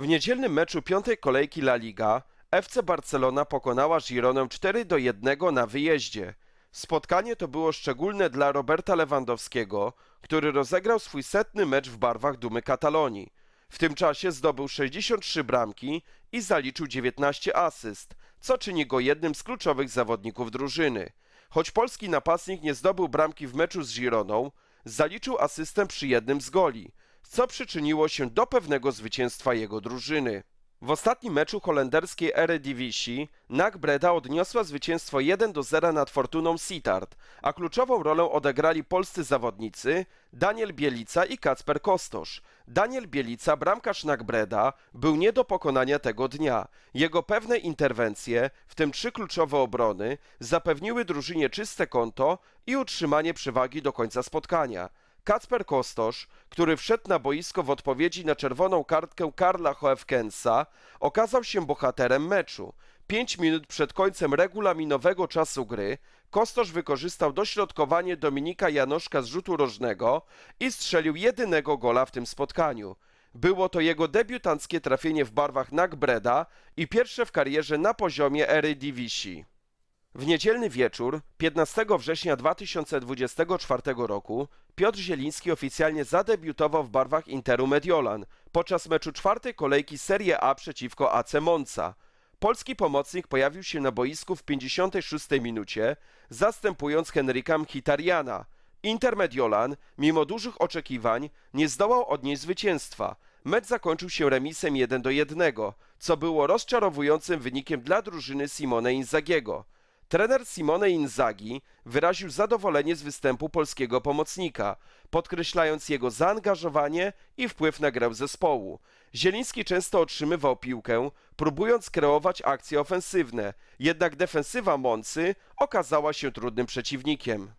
W niedzielnym meczu piątej kolejki La Liga FC Barcelona pokonała Gironę 4 do 1 na wyjeździe. Spotkanie to było szczególne dla Roberta Lewandowskiego, który rozegrał swój setny mecz w barwach Dumy Katalonii. W tym czasie zdobył 63 bramki i zaliczył 19 asyst, co czyni go jednym z kluczowych zawodników drużyny. Choć polski napastnik nie zdobył bramki w meczu z Gironą, zaliczył asystę przy jednym z goli, co przyczyniło się do pewnego zwycięstwa jego drużyny. W ostatnim meczu holenderskiej Eredivisie NAC Breda odniosła zwycięstwo 1 do 0 nad Fortuną Sittard, a kluczową rolę odegrali polscy zawodnicy Daniel Bielica i Kacper Kostosz. Daniel Bielica, bramkarz NAC Breda, był nie do pokonania tego dnia. Jego pewne interwencje, w tym trzy kluczowe obrony, zapewniły drużynie czyste konto i utrzymanie przewagi do końca spotkania. Kacper Kostosz, który wszedł na boisko w odpowiedzi na czerwoną kartkę Karla Hoefkensa, okazał się bohaterem meczu. Pięć minut przed końcem regulaminowego czasu gry Kostosz wykorzystał dośrodkowanie Dominika Janoszka z rzutu rożnego i strzelił jedynego gola w tym spotkaniu. Było to jego debiutanckie trafienie w barwach NAC Breda i pierwsze w karierze na poziomie Eredivisie. W niedzielny wieczór, 15 września 2024 roku, Piotr Zieliński oficjalnie zadebiutował w barwach Interu Mediolan podczas meczu czwartej kolejki Serie A przeciwko AC Monza. Polski pomocnik pojawił się na boisku w 56 minucie, zastępując Henryka Mkhitarjana. Inter Mediolan, mimo dużych oczekiwań, nie zdołał odnieść zwycięstwa. Mecz zakończył się remisem 1 do 1, co było rozczarowującym wynikiem dla drużyny Simone Inzagiego. Trener Simone Inzaghi wyraził zadowolenie z występu polskiego pomocnika, podkreślając jego zaangażowanie i wpływ na grę zespołu. Zieliński często otrzymywał piłkę, próbując kreować akcje ofensywne, jednak defensywa Moncy okazała się trudnym przeciwnikiem.